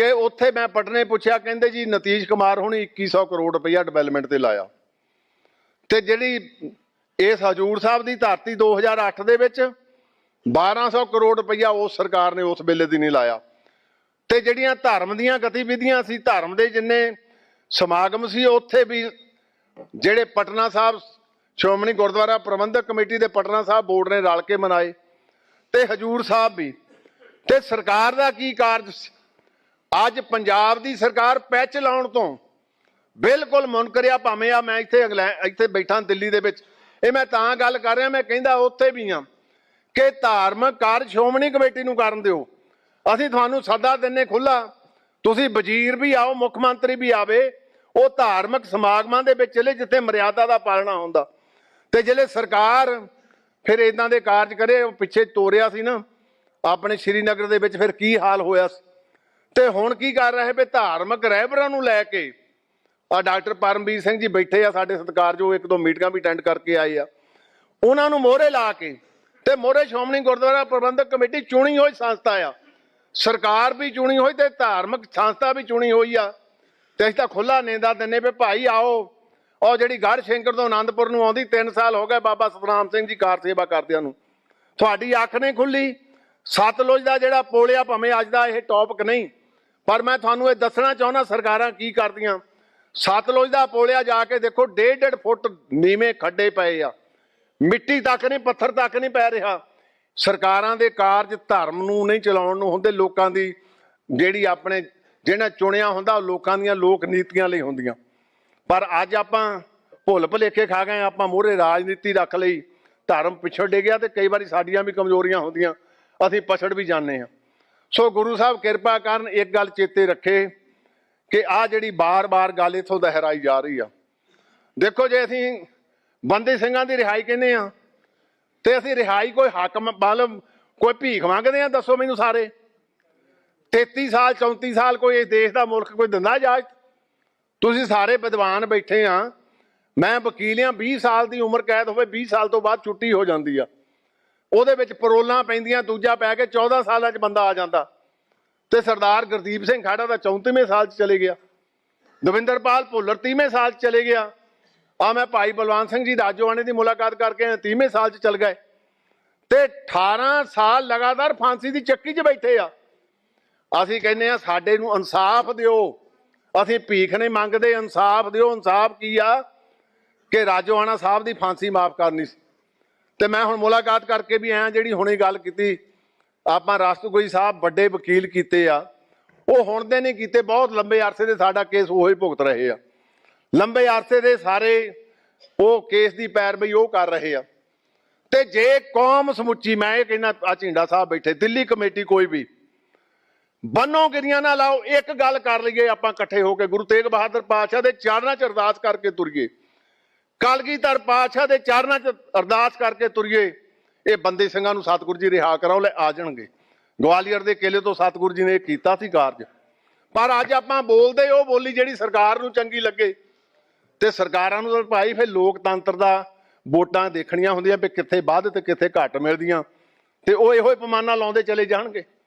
ਕਿ ਉੱਥੇ ਮੈਂ ਪਟਨੇ ਪੁੱਛਿਆ, ਕਹਿੰਦੇ ਜੀ ਨਤੀਸ਼ ਕੁਮਾਰ ਹੁਣੀ 2100 ਕਰੋੜ ਰੁਪਈਆ ਡਿਵੈਲਪਮੈਂਟ ਤੇ ਲਾਇਆ। ਤੇ ਜਿਹੜੀ ਇਸ ਹਜੂਰ ਸਾਹਿਬ ਦੀ ਧਰਤੀ 2008 ਦੇ ਵਿੱਚ 1200 ਕਰੋੜ ਰੁਪਈਆ ਉਸ ਸਰਕਾਰ ਨੇ ਉਸ ਵੇਲੇ ਦੀ ਨਹੀਂ ਲਾਇਆ। ਤੇ ਜਿਹੜੀਆਂ ਧਰਮ ਦੀਆਂ ਗਤੀਵਿਧੀਆਂ ਸੀ, ਧਰਮ ਦੇ ਜਿੰਨੇ ਸਮਾਗਮ ਸੀ, ਉੱਥੇ ਵੀ ਜਿਹੜੇ ਪਟਨਾ ਸਾਹਿਬ ਸ਼੍ਰੋਮਣੀ ਗੁਰਦੁਆਰਾ ਪ੍ਰਬੰਧਕ ਕਮੇਟੀ ਦੇ ਪਟਨਾ ਸਾਹਿਬ ਬੋਰਡ ਨੇ ਰਲ ਕੇ ਮਨਾਏ। ਤੇ ਹਜੂਰ ਸਾਹਿਬ ਵੀ। ਤੇ ਸਰਕਾਰ ਦਾ ਕੀ ਕਾਰਜ ਅੱਜ ਪੰਜਾਬ ਦੀ ਸਰਕਾਰ ਪੈਚ ਲਾਉਣ ਤੋਂ ਬਿਲਕੁਲ ਮੁਨਕਰਿਆ ਭਾਵੇਂ ਆ, ਮੈਂ ਇੱਥੇ ਇੰਗਲੈਂਡ ਇੱਥੇ ਬੈਠਾ ਦਿੱਲੀ ਦੇ ਵਿੱਚ। ਇਹ ਮੈਂ ਤਾਂ ਗੱਲ ਕਰ ਰਿਹਾ, ਮੈਂ ਕਹਿੰਦਾ ਉੱਥੇ ਵੀ ਆ ਕਿ ਧਾਰਮਿਕ ਕਾਰਜ ਸ਼੍ਰੋਮਣੀ ਕਮੇਟੀ ਨੂੰ ਕਰਨ ਦਿਓ। ਅਸੀਂ ਤੁਹਾਨੂੰ ਸੱਦਾ ਦਿੰਨੇ ਖੁੱਲਾ ਤੁਸੀਂ ਵਜ਼ੀਰ ਵੀ ਆਓ, ਮੁੱਖ ਮੰਤਰੀ ਵੀ ਆਵੇ, ਉਹ ਧਾਰਮਿਕ ਸਮਾਗਮਾਂ ਦੇ ਵਿੱਚ ਚਲੇ ਜਿੱਥੇ ਮਰਿਆਦਾ ਦਾ ਪਾਲਣਾ ਹੁੰਦਾ। ਤੇ ਜਿਹੜੇ ਸਰਕਾਰ ਫਿਰ ਇਦਾਂ ਦੇ ਕਾਰਜ ਕਰੇ ਪਿੱਛੇ ਤੋਰਿਆ ਸੀ ਨਾ, ਆਪਣੇ ਸ਼੍ਰੀਨਗਰ ਦੇ ਵਿੱਚ ਫਿਰ ਕੀ ਹਾਲ ਹੋਇਆ ਸੀ? ਤੇ ਹੁਣ ਕੀ ਕਰ ਰਹੇ ਵੀ ਧਾਰਮਿਕ ਰਹਿਬਰਾਂ ਨੂੰ ਲੈ ਕੇ ਆ ਡਾਕਟਰ ਪਰਮਵੀਰ ਸਿੰਘ ਜੀ ਬੈਠੇ ਆ ਸਾਡੇ ਸਤਿਕਾਰਯੋਗ ਇੱਕ ਦੋ ਮੀਟਿੰਗਾਂ ਵੀ ਅਟੈਂਡ ਕਰਕੇ ਆਏ ਆ। ਉਹਨਾਂ ਨੂੰ ਮੋਹਰੇ ਲਾ ਕੇ ਤੇ ਮੋਹਰੇ ਸ਼੍ਰੋਮਣੀ ਗੁਰਦੁਆਰਾ ਪ੍ਰਬੰਧਕ ਕਮੇਟੀ ਚੁਣੀ ਹੋਈ ਸੰਸਥਾ ਆ। ਸਰਕਾਰ ਵੀ ਚੁਣੀ ਹੋਈ ਤੇ ਧਾਰਮਿਕ ਸੰਸਥਾ ਵੀ ਚੁਣੀ ਹੋਈ ਆ। ਤੇ ਅਸੀਂ ਤਾਂ ਖੁੱਲਾ ਨੇਂਦਾ ਦਿੰਨੇ ਵੀ ਭਾਈ ਆਓ। ਉਹ ਜਿਹੜੀ ਗੜ ਸ਼ੰਕਰ ਤੋਂ ਆਨੰਦਪੁਰ ਨੂੰ ਆਉਂਦੀ 3 ਸਾਲ ਹੋ ਗਏ ਬਾਬਾ ਸਤਨਾਮ ਸਿੰਘ ਜੀ ਕਾਰ ਸੇਵਾ ਕਰਦਿਆਂ ਨੂੰ। ਤੁਹਾਡੀ ਅੱਖ ਨਹੀਂ ਖੁੱਲੀ ਸਤਲੁਜ ਦਾ ਜਿਹੜਾ ਪੋਲਿਆ ਭਾਵੇਂ ਅੱਜ ਦਾ ਇਹ ਟੌਪਿਕ ਨਹੀਂ ਪਰ ਮੈਂ ਤੁਹਾਨੂੰ ਇਹ ਦੱਸਣਾ ਚਾਹੁੰਦਾ, ਸਰਕਾਰਾਂ ਕੀ ਕਰਦੀਆਂ? ਸਤਲੁਜ ਦਾ ਪੋਲਿਆ ਜਾ ਕੇ ਦੇਖੋ ਡੇਢ ਡੇਢ ਫੁੱਟ ਨੀਵੇਂ ਖੱਡੇ ਪਏ ਆ। ਮਿੱਟੀ ਤੱਕ ਨਹੀਂ, ਪੱਥਰ ਤੱਕ ਨਹੀਂ ਪੈ ਰਿਹਾ। ਸਰਕਾਰਾਂ ਦੇ ਕਾਰਜ ਧਰਮ ਨੂੰ ਨਹੀਂ ਚਲਾਉਣ ਨੂੰ ਹੁੰਦੇ, ਲੋਕਾਂ ਦੀ ਜਿਹੜੀ ਆਪਣੇ ਜਿਹੜਾ ਚੁਣਿਆ ਹੁੰਦਾ, ਉਹ ਲੋਕਾਂ ਦੀਆਂ ਲੋਕ ਨੀਤੀਆਂ ਲਈ ਹੁੰਦੀਆਂ। ਪਰ ਅੱਜ ਆਪਾਂ ਭੁੱਲ ਭੁਲੇਖੇ ਖਾ ਗਏ ਆਪਾਂ ਮੂਹਰੇ ਰਾਜਨੀਤੀ ਰੱਖ ਲਈ, ਧਰਮ ਪਿਛੜ ਡੇ ਗਿਆ ਤੇ ਕਈ ਵਾਰੀ ਸਾਡੀਆਂ ਵੀ ਕਮਜ਼ੋਰੀਆਂ ਹੁੰਦੀਆਂ। ਅਸੀਂ ਪਛੜ ਵੀ ਜਾਂਦੇ ਹਾਂ ਸੋ ਗੁਰੂ ਸਾਹਿਬ ਕਿਰਪਾ ਕਰਨ ਇੱਕ ਗੱਲ ਚੇਤੇ ਰੱਖੇ ਕਿ ਆ ਜਿਹੜੀ ਬਾਰ-ਬਾਰ ਗੱਲ ਇਥੋਂ ਦੁਹਰਾਈ ਜਾ ਰਹੀ ਆ। ਦੇਖੋ ਜੇ ਅਸੀਂ ਬੰਦੀ ਸਿੰਘਾਂ ਦੀ ਰਿਹਾਈ ਕਹਿੰਦੇ ਆ, ਤੇ ਅਸੀਂ ਰਿਹਾਈ ਕੋਈ ਹੱਕ ਮਤਲਬ ਕੋਈ ਭੀਖ ਮੰਗਦੇ ਆ, ਦੱਸੋ ਮੈਨੂੰ ਸਾਰੇ। 33 ਸਾਲ 34 ਸਾਲ ਕੋਈ ਇਸ ਦੇਸ਼ ਦਾ ਮੁਲਕ ਕੋਈ ਦਿੰਦਾ ਇਜਾਜ਼ਤ? ਤੁਸੀਂ ਸਾਰੇ ਵਿਦਵਾਨ ਬੈਠੇ ਆ। ਮੈਂ ਵਕੀਲ ਆ 20 ਸਾਲ ਦੀ ਉਮਰ ਕੈਦ ਹੋਵੇ 20 ਸਾਲ ਤੋਂ ਬਾਅਦ ਛੁੱਟੀ ਹੋ ਜਾਂਦੀ ਆ। ਉਹਦੇ ਵਿੱਚ ਪਰੋਲਾਂ ਪੈਂਦੀਆਂ ਦੂਜਾ ਪੈ ਕੇ 14 ਸਾਲਾਂ 'ਚ ਬੰਦਾ ਆ ਜਾਂਦਾ। ਤੇ ਸਰਦਾਰ ਗੁਰਦੀਪ ਸਿੰਘ ਖਾੜਾ ਦਾ 34ਵੇਂ ਸਾਲ 'ਚ ਚਲੇ ਗਿਆ। ਦਵਿੰਦਰਪਾਲ ਭੁੱਲਰ 30ਵੇਂ ਸਾਲ 'ਚ ਚਲੇ ਗਿਆ। ਆ ਮੈਂ ਭਾਈ ਬਲਵੰਤ ਸਿੰਘ ਜੀ ਰਾਜੋਆਣੇ ਦੀ ਮੁਲਾਕਾਤ ਕਰਕੇ ਆਇਆ, 30ਵੇਂ ਸਾਲ 'ਚ ਚਲ ਗਏ। ਤੇ 18 ਸਾਲ ਲਗਾਤਾਰ ਫਾਂਸੀ ਦੀ ਚੱਕੀ 'ਚ ਬੈਠੇ ਆ। ਅਸੀਂ ਕਹਿੰਦੇ ਆ ਸਾਡੇ ਨੂੰ ਇਨਸਾਫ ਦਿਓ। ਅਸੀਂ ਭੀਖ ਨਹੀਂ ਮੰਗਦੇ ਇਨਸਾਫ ਦਿਓ। ਇਨਸਾਫ ਕੀ ਆ? ਕਿ ਰਾਜੋਆਣਾ ਸਾਹਿਬ ਦੀ ਫਾਂਸੀ ਮਾਫ ਕਰਨੀ ਸੀ। ਤੇ ਮੈਂ ਹੁਣ ਮੁਲਾਕਾਤ ਕਰਕੇ ਵੀ ਆਇਆ ਜਿਹੜੀ ਹੁਣੇ ਗੱਲ ਕੀਤੀ। ਆਪਾਂ ਰਾਸ਼ਟਰਗੋਈ ਸਾਹਿਬ ਵੱਡੇ ਵਕੀਲ ਕੀਤੇ ਆ। ਉਹ ਹੁਣ ਦੇ ਨਹੀਂ ਕੀਤੇ, ਬਹੁਤ ਲੰਬੇ ਅਰਸੇ ਦੇ ਸਾਡਾ ਕੇਸ ਉਹੀ ਭੁਗਤ ਰਹੇ ਆ। ਲੰਬੇ ਅਰਸੇ ਦੇ ਸਾਰੇ ਉਹ ਕੇਸ ਦੀ ਪੈਰਵਈ ਉਹ ਕਰ ਰਹੇ ਆ। ਤੇ ਜੇ ਕੌਮ ਸਮੁੱਚੀ, ਮੈਂ ਇਹ ਕਹਿੰਦਾ ਆ ਝਿੰਡਾ ਸਾਹਿਬ ਬੈਠੇ, ਦਿੱਲੀ ਕਮੇਟੀ ਕੋਈ ਵੀ, ਬੰਨੋ ਗਿਰੀਆਂ ਨਾ ਲਾਓ, ਇੱਕ ਗੱਲ ਕਰ ਲਈਏ, ਆਪਾਂ ਇਕੱਠੇ ਹੋ ਕੇ ਗੁਰੂ ਤੇਗ ਬਹਾਦਰ ਪਾਤਸ਼ਾਹ ਦੇ ਚਰਨਾਂ 'ਚ ਅਰਦਾਸ ਕਰਕੇ ਤੁਰੀਏ। ਕਲਗੀਧਰ ਪਾਤਸ਼ਾਹ ਦੇ ਚਰਨਾਂ 'ਚ ਅਰਦਾਸ ਕਰਕੇ ਤੁਰੀਏ, ਇਹ ਬੰਦੇ ਸਿੰਘਾਂ ਨੂੰ ਸਤਿਗੁਰੂ ਜੀ ਰਿਹਾ ਕਰਾਓ, ਲੈ ਆ ਜਾਣਗੇ। ਗਵਾਲੀਅਰ ਦੇ ਕਿਲੇ ਤੋਂ ਸਤਿਗੁਰੂ ਜੀ ਨੇ ਇਹ ਕੀਤਾ ਸੀ ਕਾਰਜ। ਪਰ ਅੱਜ ਆਪਾਂ ਬੋਲਦੇ ਉਹ ਬੋਲੀ ਜਿਹੜੀ ਸਰਕਾਰ ਨੂੰ ਚੰਗੀ ਲੱਗੇ। ਤੇ ਸਰਕਾਰਾਂ ਨੂੰ ਤਾਂ ਭਾਈ ਫਿਰ ਲੋਕਤੰਤਰ ਦਾ ਵੋਟਾਂ ਦੇਖਣੀਆਂ ਹੁੰਦੀਆਂ, ਵੀ ਕਿੱਥੇ ਵੱਧ ਤੇ ਕਿੱਥੇ ਘੱਟ ਮਿਲਦੀਆਂ। ਤੇ ਉਹ ਇਹੋ ਹੀ ਪਮਾਨਾ ਲਾਉਂਦੇ ਚਲੇ ਜਾਣਗੇ।